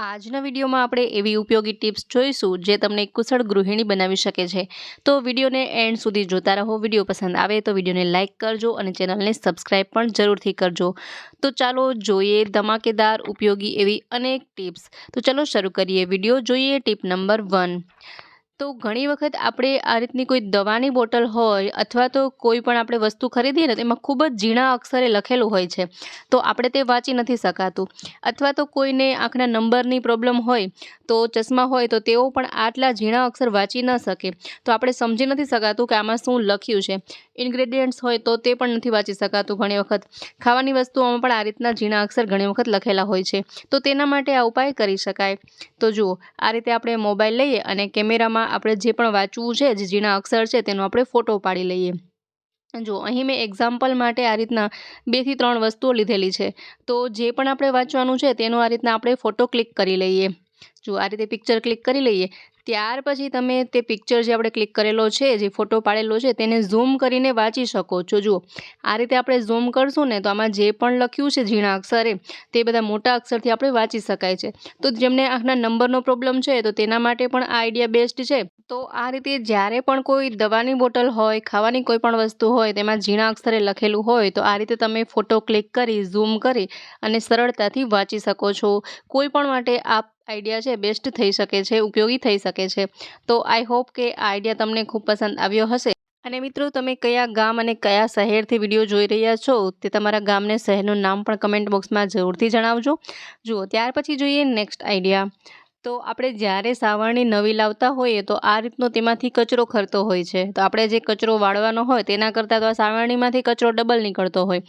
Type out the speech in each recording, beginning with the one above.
આજના વિડીયોમાં આપણે એવી ઉપયોગી ટિપ્સ જોઈશું જે તમને કુશળ ગૃહિણી બનાવી શકે છે. તો વિડીયોને એન્ડ સુધી જોતા રહો. વીડિયો પસંદ આવે તો વિડીયોને લાઇક કરજો અને ચેનલને સબસ્ક્રાઈબ પણ જરૂરથી કરજો. તો ચાલો જોઈએ ધમાકેદાર ઉપયોગી એવી અનેક ટિપ્સ. તો ચલો શરૂ કરીએ. વીડિયો જોઈએ. Tip number one. તો ઘણી વખત આપણે આ રીતની કોઈ દવાની બોટલ હોય અથવા તો કોઈ પણ આપણે વસ્તુ ખરીદીએ ને તેમાં ખૂબ જ ઝીણા અક્ષરે લખેલું હોય છે. તો આપણે તે વાંચી નથી શકાતું. અથવા તો કોઈને આંખના નંબરની પ્રોબ્લેમ હોય તો ચશ્મા હોય તો તેઓ પણ આટલા ઝીણા અક્ષર વાંચી ન શકે. તો આપણે સમજી નથી શકાતું કે આમાં શું લખ્યું છે. ઇન્ગ્રેડિયન્ટ્સ હોય તો તે પણ નથી વાંચી શકાતું ઘણી વખત. ખાવાની વસ્તુઓમાં પણ આ રીતના ઝીણા અક્ષર ઘણી વખત લખેલા હોય છે. તો તેના માટે આ ઉપાય કરી શકાય. તો જુઓ, આ રીતે આપણે મોબાઈલ લઈએ અને કેમેરામાં આપણે જે પણ વાંચવું છે, જે ઝીણા અક્ષર છે, તેનો આપણે ફોટો પાડી લઈએ. જો અહીં મેં એક્ઝામ્પલ માટે આ રીતના બેથી ત્રણ વસ્તુઓ લીધેલી છે. તો જે પણ આપણે વાંચવાનું છે, તેનો આ રીતના આપણે ફોટો ક્લિક કરી લઈએ. જો આ રીતે પિક્ચર ક્લિક કરી લઈએ. ત્યાર પછી તમે તે પિક્ચર જે આપણે ક્લિક કરેલો છે, જે ફોટો પાડેલો છે, તેને ઝૂમ કરીને વાંચી શકો છો. જુઓ, આ રીતે આપણે ઝૂમ કરશું ને તો આમાં જે પણ લખ્યું છે, ઝીણા અક્ષરે, તે બધા મોટા અક્ષરથી આપણે વાંચી શકાય છે. તો જેમને આંખના નંબરનો પ્રોબ્લેમ છે, તો તેના માટે પણ આ આઈડિયા બેસ્ટ છે. તો આ રીતે જ્યારે પણ કોઈ દવાની બોટલ હોય, ખાવાની કોઈ પણ વસ્તુ હોય, તેમાં ઝીણા અક્ષરે લખેલું હોય, તો આ રીતે તમે ફોટો ક્લિક કરી ઝૂમ કરી અને સરળતાથી વાંચી શકો છો. કોઈ પણ માટે આ આઈડિયા છે બેસ્ટ થઈ શકે છે, ઉપયોગી થઈ શકે છે. તો આઈ હોપ કે આ આઈડિયા તમને ખૂબ પસંદ આવ્યો હશે. અને મિત્રો, તમે કયા ગામ અને કયા શહેરથી વીડિયો જોઈ રહ્યા છો, તે તમારા ગામને શહેરનું નામ પણ કમેન્ટ બોક્સમાં જરૂરથી જણાવજો. જુઓ, ત્યાર પછી જોઈએ નેક્સ્ટ આઈડિયા તો આપણે જ્યારે સાવરણી નવી લાવતા હોઈએ, તો આ રીતનો તેમાંથી કચરો ખરતો હોય છે. તો આપણે જે કચરો વાળવાનો હોય, તેના કરતાં તો આ સાવરણીમાંથી કચરો ડબલ નીકળતો હોય.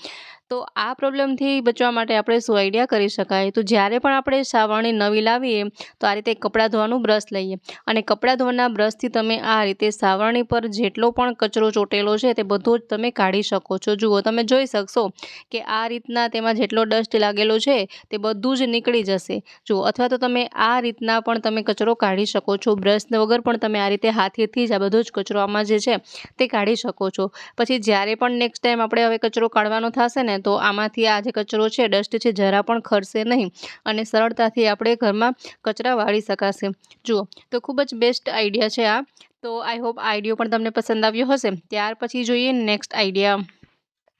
તો આ પ્રોબ્લેમથી બચવા માટે આપણે શું આઈડિયા કરી શકાય? તો જ્યારે પણ આપણે સાવરણી નવી લાવીએ, તો આ રીતે કપડાં ધોવાનું બ્રશ લઈએ. અને કપડાં ધોવાના બ્રશથી તમે આ રીતે સાવરણી પર જેટલો પણ કચરો ચોટેલો છે, તે બધો જ તમે કાઢી શકો છો. જુઓ, તમે જોઈ શકશો કે આ રીતના તેમાં જેટલો ડસ્ટ લાગેલો છે, તે બધું જ નીકળી જશે. જુઓ, અથવા તો તમે આ રીતના પણ તમે કચરો કાઢી શકો છો. બ્રશ વગર પણ તમે આ રીતે હાથેથી જ આ બધો જ કચરો આમાં જે છે, તે કાઢી શકો છો. પછી જ્યારે પણ નેક્સ્ટ ટાઈમ આપણે હવે કચરો કાઢવાનો થશે ને તો આમાંથી આ જે કચરો છે, ડસ્ટ છે, જરા પણ ખરશે નહીં અને સરળતાથી આપણે ઘરમાં કચરા વાળી શકાશે. જુઓ, તો ખૂબ જ બેસ્ટ આઈડિયા છે આ. તો આઈ હોપ આઈડિયો પણ તમને પસંદ આવ્યો હશે. ત્યાર પછી જોઈએ નેક્સ્ટ આઈડિયા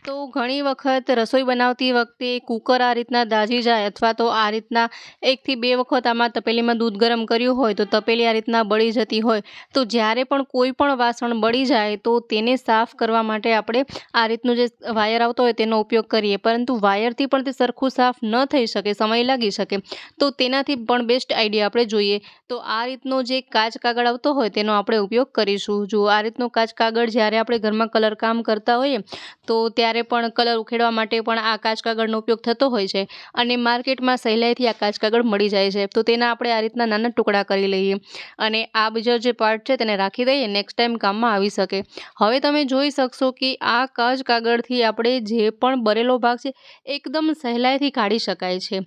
તો ઘણી વખત રસોઈ બનાવતી વખતે કૂકર આ રીતના દાઝી જાય અથવા તો આ રીતના એકથી બે વખત આમાં તપેલીમાં દૂધ ગરમ કર્યું હોય તો તપેલી આ રીતના બળી જતી હોય. તો જ્યારે પણ કોઈ પણ વાસણ બળી જાય તો તેને સાફ કરવા માટે આપણે આ રીતનું જે વાયર આવતો હોય તેનો ઉપયોગ કરીએ. પરંતુ વાયરથી પણ તે સરખું સાફ ન થઈ શકે, સમય લાગી શકે. તો તેનાથી પણ બેસ્ટ આઈડિયા આપણે જોઈએ. તો આ રીતનો જે કાચ કાગળ આવતો હોય તેનો આપણે ઉપયોગ કરીશું. જો આ રીતનો કાચ કાગળ જ્યારે આપણે ઘરમાં કલર કામ કરતા હોઈએ તો ત્યારે ત્યારે પણ કલર ઉખેડવા માટે પણ આ કાચ કાગળનો ઉપયોગ થતો હોય છે અને માર્કેટમાં સહેલાઈથી આ કાચ કાગળ મળી જાય છે. તો તેના આપણે આ રીતના નાના ટુકડા કરી લઈએ અને આ બીજો જે પાર્ટ છે તેને રાખી દઈએ નેક્સ્ટ ટાઈમ કામમાં આવી શકે. હવે તમે જોઈ શકશો કે આ કાચ કાગળથી આપણે જે પણ બરેલો ભાગ છે એકદમ સહેલાઈથી કાઢી શકાય છે.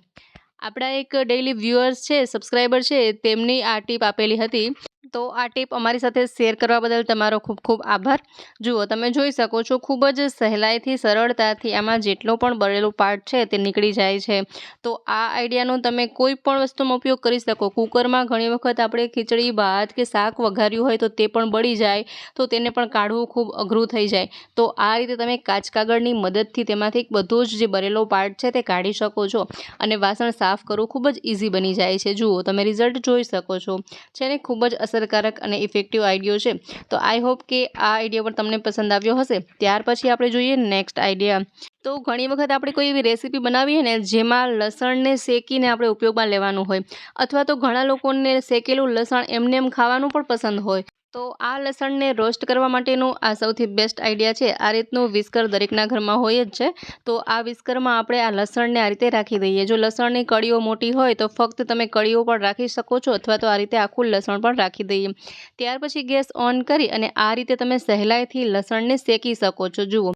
આપણા એક ડેઇલી વ્યુઅર્સ છે સબસ્ક્રાઈબર છે, તેમની આ ટીપ આપેલી હતી. તો આ ટીપ અમારી સાથે શેર કરવા બદલ તમારો ખૂબ ખૂબ આભાર. જુઓ, તમે જોઈ શકો છો, ખૂબ જ સહેલાઈથી, સરળતાથી આમાં જેટલો પણ બળેલો પાર્ટ છે તે નીકળી જાય છે. તો આ આઈડિયાનો તમે કોઈ પણ વસ્તુમાં ઉપયોગ કરી શકો. કુકરમાં ઘણી વખત આપણે ખીચડી, ભાત કે શાક વઘાર્યું હોય તો તે પણ બળી જાય, તો તેને પણ કાઢવું ખૂબ અઘરું થઈ જાય. તો આ રીતે તમે કાચ કાગળની મદદથી તેમાંથી બધો જ જે બરેલો પાર્ટ છે તે કાઢી શકો છો અને વાસણ સાફ કરવું ખૂબ જ ઇઝી બની જાય છે. જુઓ, તમે રિઝલ્ટ જોઈ શકો છો. છે ને ખૂબ જ અસર અસરકારક અને ઇફેક્ટિવ આઈડિયો છે. તો આઈ હોપ કે આ આઈડિયા પણ તમને પસંદ આવ્યો હશે. ત્યાર પછી આપણે જોઈએ નેક્સ્ટ આઈડિયા તો ઘણી વખત આપણે કોઈ એવી રેસીપી બનાવીએ ને જેમાં લસણને શેકીને આપણે ઉપયોગમાં લેવાનું હોય. અથવા તો ઘણા લોકોને શેકેલું લસણ એમને એમ ખાવાનું પણ પસંદ હોય. તો આ લસણને રોસ્ટ કરવા માટેનું આ સૌથી બેસ્ટ આઈડિયા છે. આ રીતનું વિસ્કર દરેકના ઘરમાં હોય જ છે. તો આ વિસ્કરમાં આપણે આ લસણને આ રીતે રાખી દઈએ. જો લસણની કળીઓ મોટી હોય તો ફક્ત તમે કળીઓ પણ રાખી શકો છો અથવા તો આ રીતે આખું લસણ પણ રાખી દઈએ. ત્યાર પછી ગેસ ઓન કરી અને આ રીતે તમે સહેલાઈથી લસણને શેકી શકો છો. જુઓ.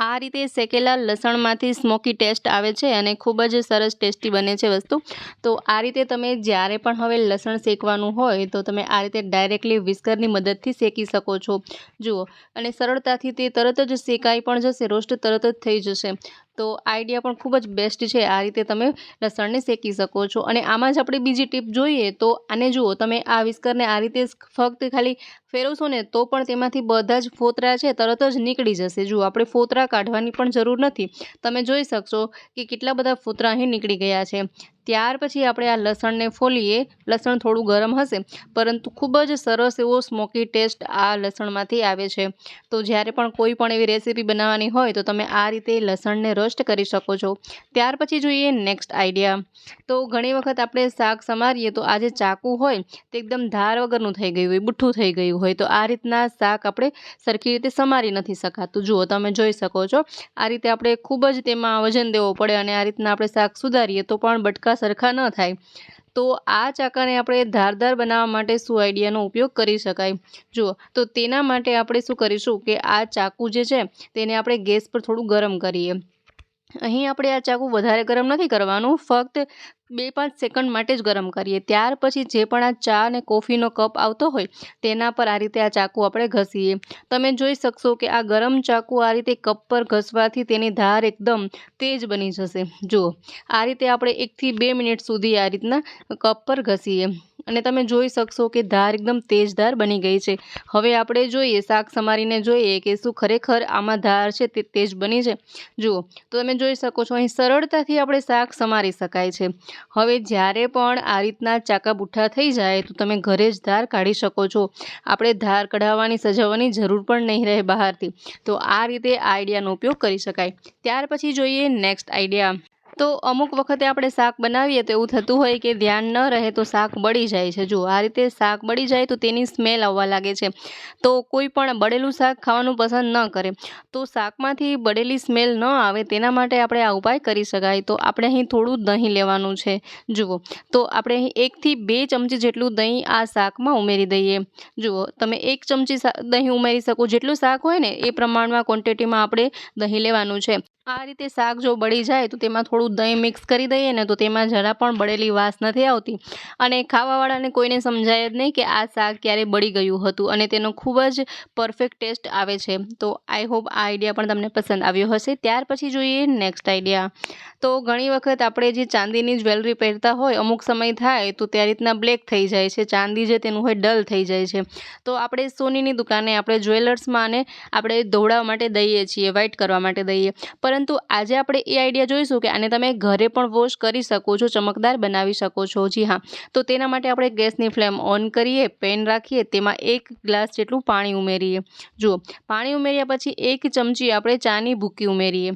આ રીતે શેકેલા લસણમાંથી સ્મોકી ટેસ્ટ આવે છે અને ખૂબ જ સરસ ટેસ્ટી બને છે વસ્તુ. તો આ રીતે તમે જ્યારે પણ હવે લસણ શેકવાનું હોય તો તમે આ રીતે ડાયરેક્ટલી વિસ્કરની મદદથી શેકી શકો છો. જુઓ, અને સરળતાથી તે તરત જ શેકાઈ પણ જશે, રોસ્ટ તરત જ થઈ જશે. તો આઈડિયા પણ ખૂબ જ બેસ્ટ છે. આ રીતે તમે લસણને શેકી શકો છો. અને આમાં જ આપણે બીજી ટીપ જોઈએ તો આને જુઓ, તમે આ વિસ્કરને આ રીતે ફક્ત ખાલી ફેરવશો ને તો પણ તેમાંથી બધા જ ફોતરા છે, તરત જ નીકળી જશે. જુઓ, આપણે ફોતરા કાઢવાની પણ જરૂર નથી. તમે જોઈ શકશો કે કેટલા બધા ફોતરા અહીં નીકળી ગયા છે. ત્યાર પછી આપણે આ લસણને ફોલીએ. લસણ થોડું ગરમ હશે, પરંતુ ખૂબ જ સરસ એવો સ્મોકી ટેસ્ટ આ લસણમાંથી આવે છે. તો જ્યારે પણ કોઈ પણ એવી રેસીપી બનાવવાની હોય, તો તમે આ રીતે લસણને રોસ્ટ કરી શકો છો. ત્યાર પછી જોઈએ નેક્સ્ટ આઈડિયા તો ઘણી વખત આપણે શાક સમારીએ, તો આ જે ચાકુ હોય, તે એકદમ ધાર વગરનું થઈ ગયું હોય, બુઠ્ઠું થઈ ગયું હોય, તો આ રીતના શાક આપણે સરખી રીતે સમારી નથી શકાતું. જુઓ, તમે જોઈ શકો છો. આ રીતે આપણે ખૂબ જ તેમાં વજન દેવો પડે અને આ રીતના આપણે શાક સુધારીએ, તો પણ બટકા સરખા ન થાય. તો આ ચાકાને આપણે ધારદાર બનાવવા માટે શું આઈડિયાનો ઉપયોગ કરી શકાય? જુઓ, તો તેના માટે આપણે શું કરીશું કે આ ચાકુ જે છે, તેને આપણે ગેસ પર થોડું ગરમ કરીએ. અહીં આપણે આ ચાકુ વધારે ગરમ નથી કરવાનું, ફક્ત બે પાંચ સેકન્ડ માટે જ ગરમ કરીએ. ત્યાર પછી જે પણ આ ચા અને કોફીનો કપ આવતો હોય, તેના પર આ રીતે આ ચાકુ આપણે ઘસીએ. તમે જોઈ શકશો કે આ ગરમ ચાકુ આ રીતે કપ પર ઘસવાથી તેની ધાર એકદમ તેજ બની જશે. જુઓ, આ રીતે આપણે એકથી બે મિનિટ સુધી આ રીતના કપ પર ઘસીએ. અને તમે જોઈ શકશો કે ધાર એકદમ તેજધાર બની ગઈ છે. હવે આપણે જોઈએ, શાક સમારીને જોઈએ કે શું ખરેખર આમાં ધાર છે તે તેજ બની છે? જુઓ, તો તમે જોઈ શકો છો, અહીં સરળતાથી આપણે શાક સમારી શકાય છે. હવે જ્યારે પણ આ રીતના ચાકા બુઠ્ઠા થઈ જાય, તો તમે ઘરે જ ધાર કાઢી શકો છો. આપણે ધાર કઢાવવાની, સજાવવાની જરૂર પણ નહીં રહે બહારથી. તો આ રીતે આઈડિયાનો ઉપયોગ કરી શકાય. ત્યાર પછી જોઈએ નેક્સ્ટ આઈડિયા. તો અમુક વખતે આપણે શાક બનાવીએ તો એવું થતું હોય કે ધ્યાન ન રહે તો શાક બળી જાય છે. જો, આ રીતે શાક બળી જાય તો તેની સ્મેલ આવવા લાગે છે. તો કોઈ પણ બળેલું શાક ખાવાનું પસંદ ન કરે. તો શાકમાંથી બળેલી સ્મેલ ન આવે તેના માટે આપણે આ ઉપાય કરી શકાય. તો આપણે અહીં થોડું દહીં લેવાનું છે. જુઓ, તો આપણે અહીં એકથી બે ચમચી જેટલું દહીં આ શાકમાં ઉમેરી દઈએ. જુઓ, તમે એક ચમચી દહીં ઉમેરી શકો. જેટલું શાક હોય ને એ પ્રમાણમાં ક્વોન્ટિટીમાં આપણે દહીં લેવાનું છે. આ રીતે શાક જો બળી જાય તો તેમાં થોડું દહીં મિક્સ કરી દઈએ ને તો તેમાં જરા પણ બળેલી વાસ નથી આવતી. અને ખાવાવાળાને કોઈને સમજાય જ નહીં કે આ શાક ક્યારે બળી ગયું હતું અને તેનો ખૂબ જ પરફેક્ટ ટેસ્ટ આવે છે. તો આઈ હોપ આ આઈડિયા પણ તમને પસંદ આવ્યો હશે. ત્યાર પછી જોઈએ નેક્સ્ટ આઈડિયા તો ઘણી વખત આપણે જે ચાંદીની જ્વેલરી પહેરતા હોય, અમુક સમય થાય તો તે રીતના બ્લેક થઈ જાય છે. ચાંદી જે તેનું હોય ડલ થઈ જાય છે. તો આપણે સોનીની દુકાને આપણે જ્વેલર્સમાં અને આપણે ધોવડાવવા માટે દઈએ છીએ વ્હાઇટ કરવા માટે દઈએ. પરંતુ આજે આપણે એ આઈડિયા જોઈશું કે આને તમે ઘરે પણ વોશ કરી શકો છો, ચમકદાર બનાવી શકો છો. જી હા. તો તેના માટે આપણે ગેસની ફ્લેમ ઓન કરીએ, પેન રાખીએ, તેમાં એક ગ્લાસ જેટલું પાણી ઉમેરીએ. જુઓ, પાણી ઉમેર્યા પછી એક ચમચી આપણે ચાની ભૂકી ઉમેરીએ.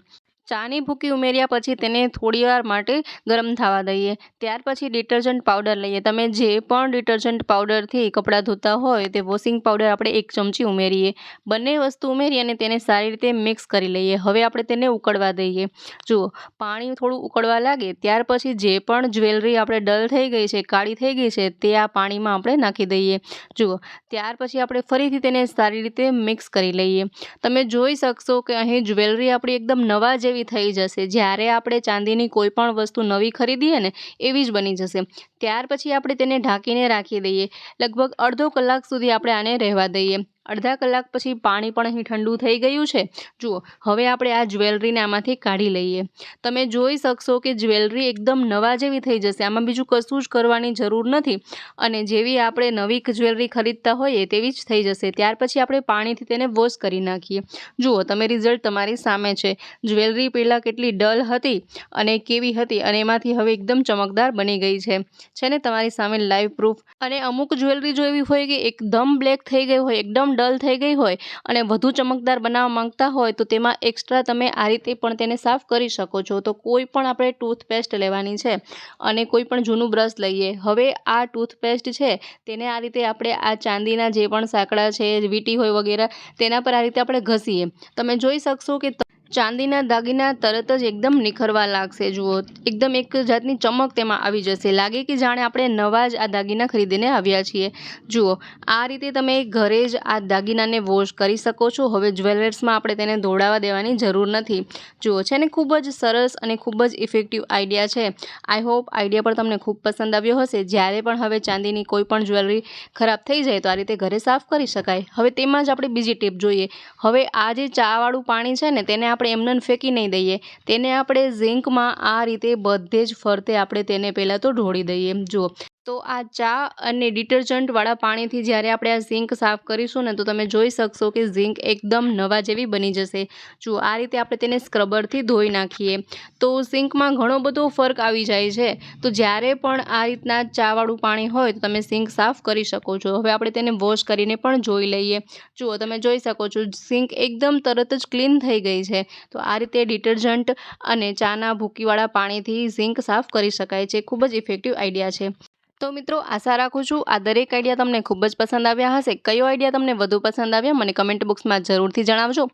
ચાની ભૂકી ઉમેર્યા પછી તેને થોડીવાર માટે ગરમ થવા દઈએ. ત્યાર પછી ડિટર્જન્ટ પાવડર લઈએ. તમે જે પણ ડિટર્જન્ટ પાવડરથી કપડાં ધોતા હોય તે વોશિંગ પાવડર આપણે એક ચમચી ઉમેરીએ. બંને વસ્તુ ઉમેરી અને તેને સારી રીતે મિક્સ કરી લઈએ. હવે આપણે તેને ઉકળવા દઈએ. જુઓ, પાણી થોડું ઉકળવા લાગે. ત્યાર પછી જે પણ જ્વેલરી આપણે ડલ થઈ ગઈ છે, કાળી થઈ ગઈ છે, તે આ પાણીમાં આપણે નાખી દઈએ. જુઓ, ત્યાર પછી આપણે ફરીથી તેને સારી રીતે મિક્સ કરી લઈએ. તમે જોઈ શકશો કે અહીં જ્વેલરી આપણી એકદમ નવા જેવી જેવી થઈ જશે. જ્યારે આપણે ચાંદીની કોઈ પણ વસ્તુ નવી ખરીદીએ ને, એવી જ બની જશે. ત્યાર પછી આપણે તેને ઢાંકીને રાખી દઈએ. લગભગ અડધો કલાક સુધી આપણે આને રહેવા દઈએ. અડધા કલાક પછી પાણી પણ અહીં ઠંડુ થઈ ગયું છે. જુઓ, હવે આપણે આ જ્વેલરીને આમાંથી કાઢી લઈએ. તમે જોઈ શકશો કે જ્વેલરી એકદમ નવા જેવી થઈ જશે. આમાં બીજું કશું જ કરવાની જરૂર નથી. અને જેવી આપણે નવી જ્વેલરી ખરીદતા હોઈએ તેવી જ થઈ જશે. ત્યાર પછી આપણે પાણીથી તેને વોશ કરી નાખીએ. જુઓ, તમે રિઝલ્ટ તમારી સામે છે. જ્વેલરી પહેલાં કેટલી ડલ હતી અને કેવી હતી અને એમાંથી હવે એકદમ ચમકદાર બની ગઈ છે. છે ને, તમારી સામે લાઈવ પ્રૂફ. અને અમુક જ્વેલરી જો એવી હોય કે એકદમ બ્લેક થઈ ગઈ હોય, એકદમ ડલ થઈ ગઈ હોય અને વધુ ચમકદાર બનાવવા માંગતા હોય તો તેમાં એક્સ્ટ્રા તમે આ રીતે પણ તેને સાફ કરી શકો છો. તો કોઈ પણ આપણે ટૂથપેસ્ટ લેવાની છે અને કોઈ પણ જૂનું બ્રશ લઈએ. હવે આ ટૂથપેસ્ટ છે તેને આ રીતે આપણે આ ચાંદીના જે પણ સાંકડા છે, વીંટી હોય વગેરે, તેના પર આ રીતે આપણે ઘસીએ. તમે જોઈ શકશો કે ચાંદીના દાગીના તરત જ એકદમ નિખરવા લાગશે, જુઓ. એકદમ એક જાતની ચમક તેમાં આવી જશે. લાગે કે જાણે આપણે નવા જ આ દાગીના ખરીદીને આવ્યા છીએ. જુઓ, આ રીતે તમે ઘરે જ આ દાગીનાને વોશ કરી શકો છો. હવે જ્વેલર્સમાં આપણે તેને ધોળાવા દેવાની જરૂર નથી. જુઓ, છે ને, ખૂબ જ સરસ અને ખૂબ જ ઇફેક્ટિવ આઈડિયા છે. આઈ હોપ આઈડિયા પણ તમને ખૂબ પસંદ આવ્યો હશે. જ્યારે પણ હવે ચાંદીની કોઈ પણ જ્વેલરી ખરાબ થઈ જાય તો આ રીતે ઘરે સાફ કરી શકાય. હવે તેમાં જ આપણે બીજી ટીપ જોઈએ. હવે આ જે ચાવાળું પાણી છે ને, તેને આપણે એમને ફેંકી નહીં દઈએ. તેને આપણે ઝીંકમાં આ રીતે બધે જ ફરતે આપણે તેને પહેલાં તો ઢોળી દઈએ. જુઓ. તો આ ચા અને ડિટર્જન્ટવાળા પાણીથી જ્યારે આપણે આ ઝીંક સાફ કરીશું ને, તો તમે જોઈ શકશો કે ઝીંક એકદમ નવા જેવી બની જશે. જુઓ આ રીતે આપણે તેને સ્ક્રબરથી ધોઈ નાખીએ, તો સિંકમાં ઘણો બધો ફરક આવી જાય છે. તો જ્યારે પણ આ રીતના ચાવાળું પાણી હોય, તો તમે સિંક સાફ કરી શકો છો. હવે આપણે તેને વોશ કરીને પણ જોઈ લઈએ. જુઓ, તમે જોઈ શકો છો સિંક એકદમ તરત જ ક્લીન થઈ ગઈ છે. તો આ રીતે ડિટર્જન્ટ અને ચાના ભૂકીવાળા પાણીથી ઝીંક સાફ કરી શકાય છે. ખૂબ જ ઇફેક્ટિવ આઈડિયા છે. તો મિત્રો, આશા રાખું છું આ દરેક આઈડિયા તમને ખૂબ જ પસંદ આવ્યા હશે. કયો આઈડિયા તમને વધુ પસંદ આવ્યા, મને કમેન્ટ બોક્સમાં જરૂરથી જણાવજો.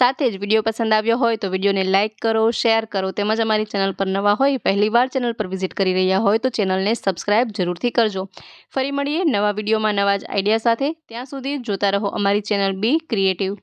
સાથે જ વીડિયો પસંદ આવ્યો હોય તો વિડીયોને લાઇક કરો, શેર કરો તેમજ અમારી ચેનલ પર નવા હોય પહેલીવાર ચેનલ પર વિઝિટ કરી રહ્યા હોય તો ચેનલને સબસ્ક્રાઇબ જરૂરથી કરજો. ફરી મળીએ નવા વિડીયોમાં નવા જ આઈડિયા સાથે. ત્યાં સુધી જોતા રહો અમારી ચેનલ બી ક્રિએટિવ.